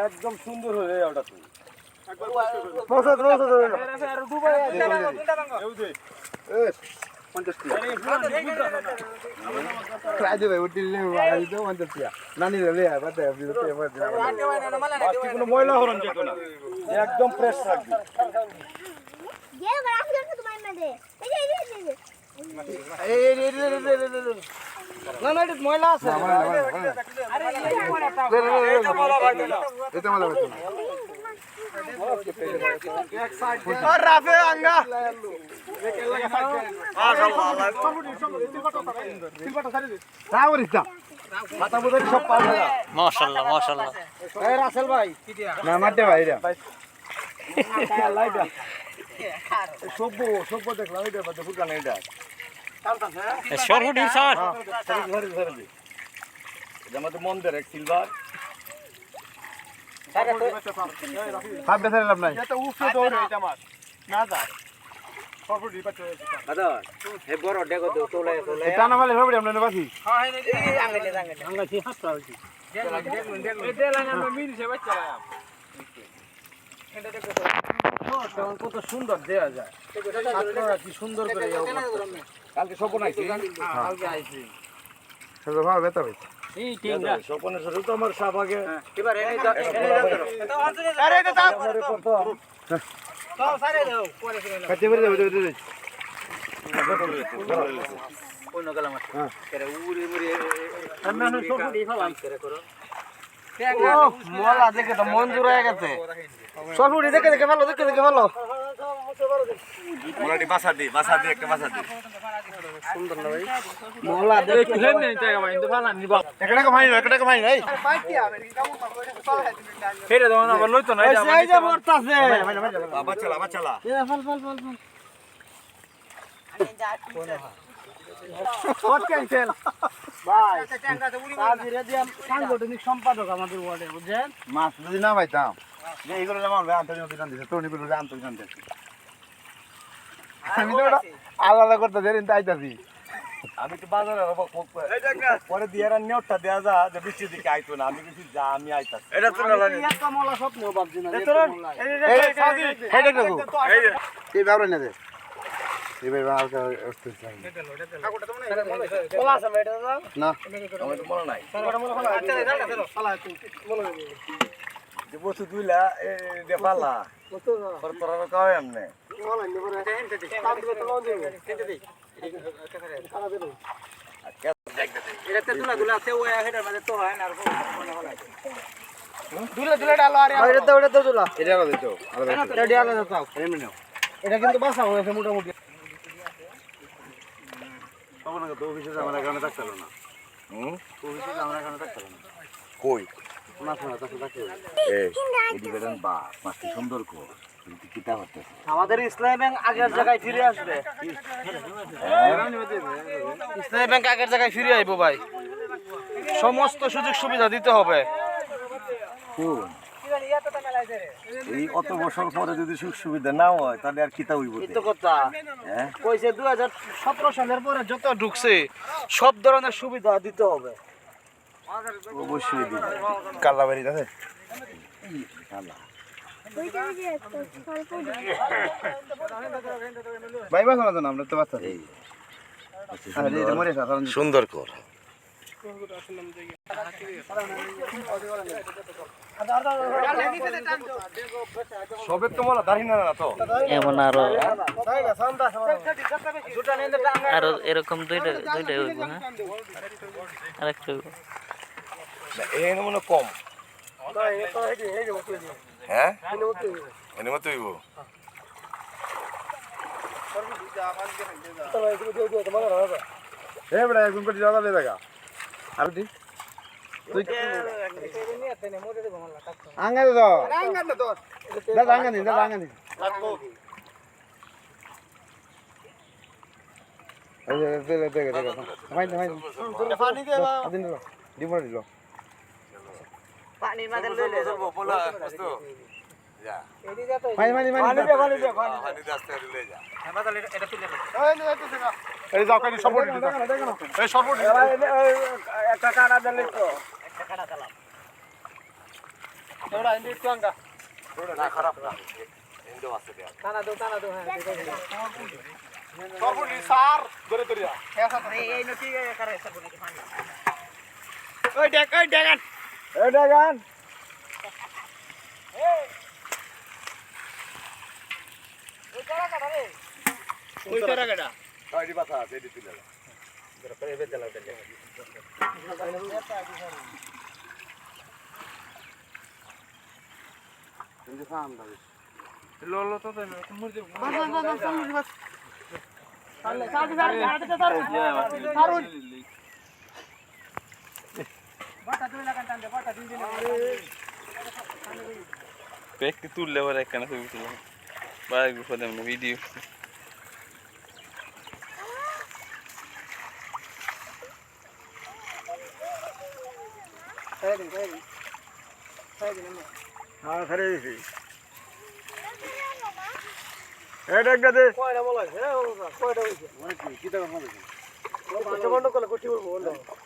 একদম সুন্দর হয়ে ওটা তুই একদম ফ্রেশ থাকবে। না না এটা ময়লা আছে। রাফে আঙ্গা। মাশাআল্লাহ এই রাসেল ভাই না মাঠে ভাই লাইটা সভ্য সভ্য দেখলাম এটা বাদে ফুটলাম এটা সরহুডি স্যার এটা আমাদের মন্দির এক সিলভার হাত বেসারে লাভ নাই এটা না মালে আমরা বাকি কত সুন্দর দেয়া যায় কি সুন্দর করে কালকে স্বপন আইছি ভালো স্বপনের সাথে তো আমার সাপ আগে যাবে মলা দেখে তো মন জুড়ে গেছে সরপুরি দেখে দেখে ভালো দেখে দেখে ভালো মোলাটি বাসা দি বাসা দি একটা বাসা দি মলা দেখে একটা টাকা ভাই একটা টাকা ভাই নাই এই যে মরতাছে। বাবা চালা বাবা চালা ফল ফল ফল ফল। শর্ট ক্যান্সেল ভাই সাংগঠনিক সম্পাদক আমাদের ওয়ার্ডের বুঝছেন? মাছ যদি না পাইতাম। এইগুলো যেমন আন্তর্জাতিক দিতে দিছে টনিগুলো আন্তর্জাতিক দিতে আমি তো আলাদা করতে দেরি আইতাছি আমি তো বাজারে পরে দিয়ে আর নেওটা দেয়া যা যে বৃষ্টির দিকে আইতো না আমি কিছু যা আমি আইতাছি এটা তো একটা মলা স্বপ্ন ভাবছি না এই ব্যাপারে না দে এই ভাই হালকা অস্তিত্ব চাই না আমার তো মনে নাই যে বস্তু তুইলা পালা পরে তোরা কাও এমনে। এটা তো এটা তো তুলা এটা আলাদা তো এটা দিয়ে আলাদা এমনি এটা কিন্তু বাসা হয়েছে মোটামুটি। অফিসে আমার এখানে থাকতে না। হুম? অফিসে আমরা এখানে থাকতে না। কই? কিন্তু আমাদের ইসলামী ব্যাংক আগের জায়গায় ফিরে আসবে। ইসলামী ব্যাংক আগের জায়গায় ফিরে আইবো ভাই। সমস্ত সুযোগ সুবিধা দিতে হবে। এই অত বছর পরে যদি সুখ সুবিধা না হয় তাহলে আর কিতা হইব এই তো? কথা। হ্যাঁ? কইছে দুই হাজার সতেরো সালের পরে যত ঢুকছে সব ধরনের সুবিধা দিতে হবে। অবশ্যই আছে ওইটা ওই যে একটা স্বল্প ভাই বাসা না আমরা তো বাচ্চা। আরে সুন্দর কর। সবের তো মনে দাঁড়িয়ে না তো। এমন আরও আরও এরকম দুইটা দুইটা হইব হ্যাঁ? হইব এই মনে কম হ্যাঁ এনে মতো হইব এ বড় একদম করে যাওয়া দেখা আর দি তুই আঙ্গালে দাও আঙ্গালে দাও দাদা আঙ্গানি দাদা আঙ্গানি দে দে দে দে ভাই ভাই দিলো পানি মাঝে লইলে বলা মানি মানি পানি দে পানি দে পানি এই যাও কানি সপোর্ট দিতে এই সপোর্ট একটা কানা দিলে তো সপোর্ট দি স্যার ধরে ধরে এটা গান। কয়টি বাসা আছে এটি একটু তুললে পরে একখানা ছবি তুললাম বাইরে বিপদে এমনি ভিডিও হ্যাঁ ছেড়ে দিছি এটা একটা দে কি টাকা মারবো কি করব কি মানুষ মেহেদি